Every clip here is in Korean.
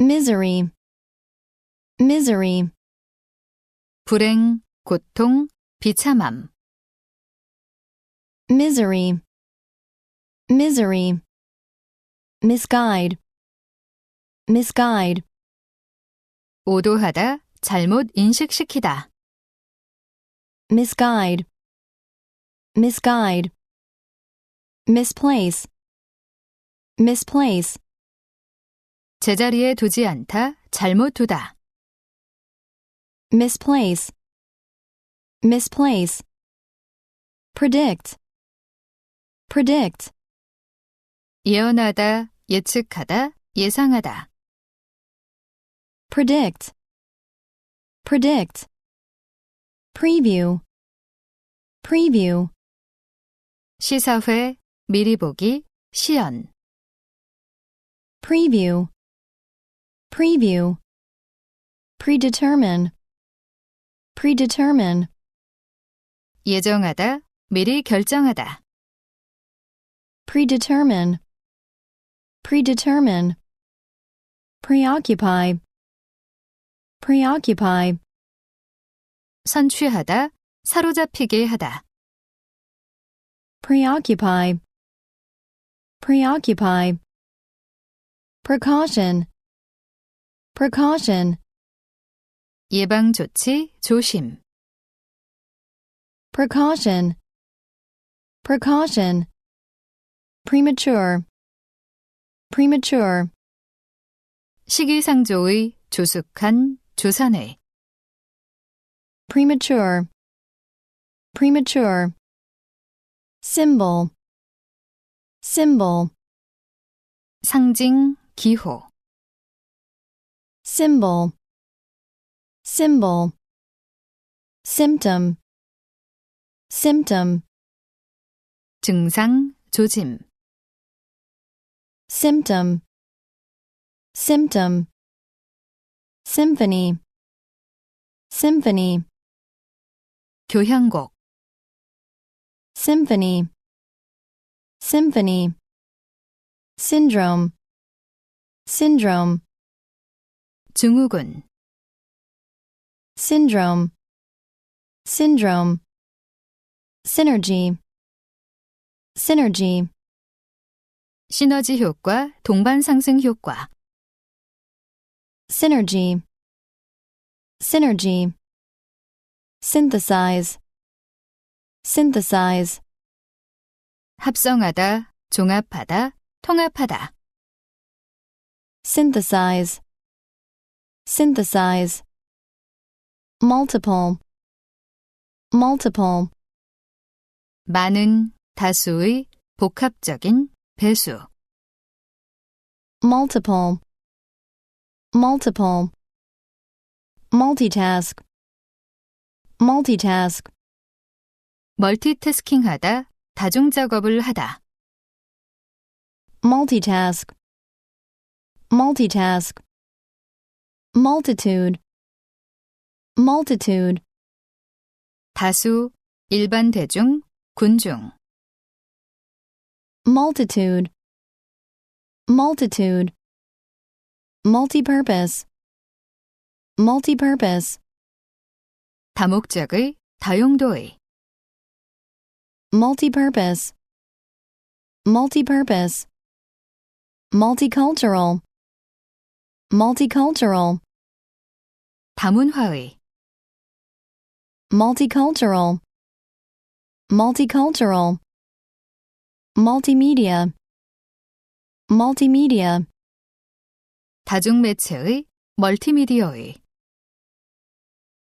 misery, misery, 불행, 고통, 비참함. misery, misery, misguide, misguide, 오도하다, 잘못 인식시키다. misguide, misguide, misplace, misplace, 제자리에 두지 않다, 잘못 두다. misplace, misplace, predict, predict, 예언하다, 예측하다, 예상하다. predict, predict, preview, preview, 시사회, 미리 보기, 시연. preview, preview, predetermine, predetermine, 예정하다, 미리 결정하다. predetermine, predetermine, preoccupy, preoccupy, 선취하다, 사로잡히게 하다. preoccupy, preoccupy, precaution, precaution, 예방 조치, 조심. precaution, precaution, premature, premature, 시기상조의, 조숙한, 조산의. premature, premature, symbol, symbol, 상징, 기호. symbol, symbol, symptom, symptom, 증상, 조짐. symptom, symptom, symphony, symphony, 교향곡. symphony, symphony, syndrome, syndrome, 증후군. syndrome, syndrome, synergy, synergy, 시너지 효과, 동반 상승 효과. synergy, synergy, synthesize, synthesize, 합성하다, 종합하다, 통합하다. synthesize, synthesize, multiple, multiple, 많은, 다수의, 복합적인, 배수. multiple, multiple, multitask, multitask, 멀티태스킹하다, 다중 작업을 하다. multitask, multitask, multitude, multitude, 다수, 일반 대중, 군중. multitude, multitude, multipurpose, multipurpose, 다목적의, 다용도의. multipurpose, multipurpose, multicultural, Multicultural, 다문화의. multicultural, multicultural, multimedia, multimedia, 다중매체의, 멀티미디어의.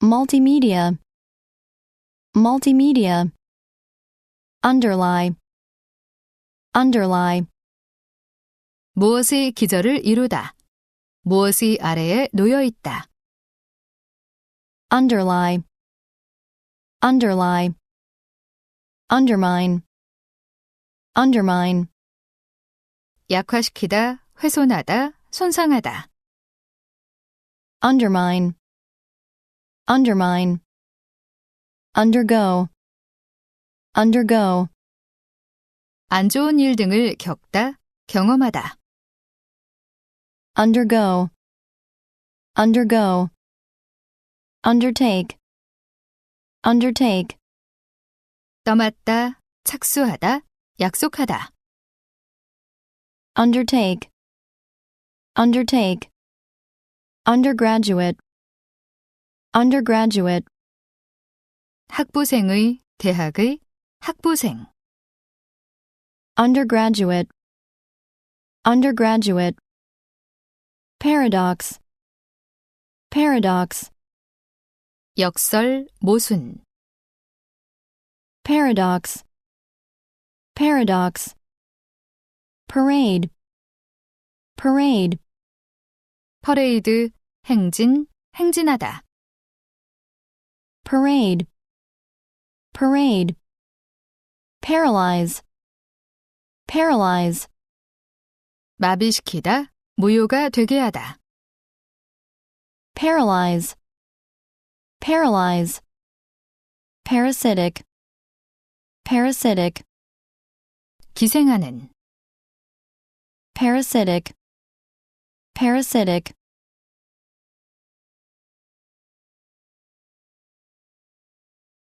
multimedia, multimedia, underlie, underlie, 무엇의 기저를 이루다. 무엇이 아래에 놓여 있다. underlie, underlie, undermine, undermine, 약화시키다, 훼손하다, 손상하다. undermine, undermine, undergo, undergo, 안 좋은 일 등을 겪다, 경험하다. undergo, undergo, undertake, undertake, 떠맡다, 착수하다, 약속하다. undertake, undertake, undergraduate, undergraduate, 학부생의, 대학의, 학부생. undergraduate, undergraduate, Paradox, paradox, 역설, 모순. paradox, paradox, parade, parade, 퍼레이드, 행진, 행진하다. parade, parade, paralyze, paralyze, 마비시키다, 무효가 되게 하다. paralyze, paralyze, parasitic, parasitic, 기생하는. parasitic, parasitic,